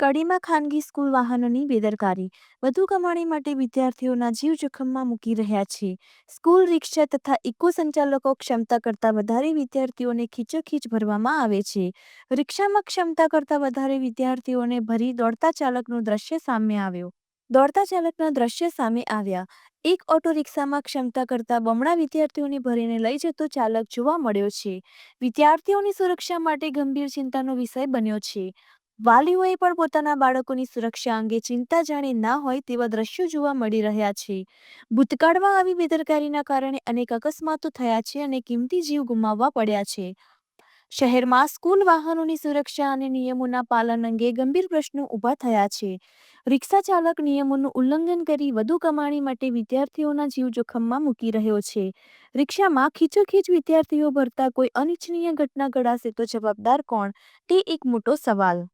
કડીમાં ખાનગી સ્કૂલ વાહનોની બેદરકારી વધુ કમાણી માટે વિદ્યાર્થીઓના જીવ જોખમમાં મૂકી રહ્યા છે. સ્કૂલ, રિક્ષા તથા ઇકો સંચાલકો ક્ષમતા કરતાં વધારે વિદ્યાર્થીઓને ખીચોખીચ ભરવામાં આવે છે. રિક્ષામાં ક્ષમતા કરતાં વધારે વિદ્યાર્થીઓને ભરી દોડતા ચાલકનું દ્રશ્ય સામે આવ્યો. દોડતા ચાલકના દ્રશ્ય સામે આવ્યા. એક ઓટો રિક્ષામાં ક્ષમતા કરતાં બમણા વિદ્યાર્થીઓને ભરીને લઈ જતો ચાલક જોવા મળ્યો છે. વિદ્યાર્થીઓની સુરક્ષા માટે ગંભીર ચિંતાનો વિષય બન્યો છે. વાલીઓએ પણ પોતાના બાળકોની સુરક્ષા અંગે ચિંતા જાણે ના હોય તેવા દ્રશ્યો જોવા મળી રહ્યા છે. ભૂતકાળમાં આવી બેદરકારીના કારણે અનેક અકસ્માતો થયા છે અને કિંમતી જીવ ગુમાવવા પડ્યા છે. શહેરમાં સ્કૂલ વાહનોની સુરક્ષા અને નિયમોના પાલન અંગે ગંભીર પ્રશ્નો ઊભા થયા છે. રિક્ષા ચાલક નિયમોનું ઉલ્લંઘન કરી વધુ કમાણી માટે વિદ્યાર્થીઓના જીવ જોખમમાં મૂકી રહ્યો છે. રિક્ષામાં ખીચોખીચ વિદ્યાર્થીઓ ભરતા કોઈ અનિચ્છનીય ઘટના ઘડાશે તો જવાબદાર કોણ? તે એક મોટો સવાલ.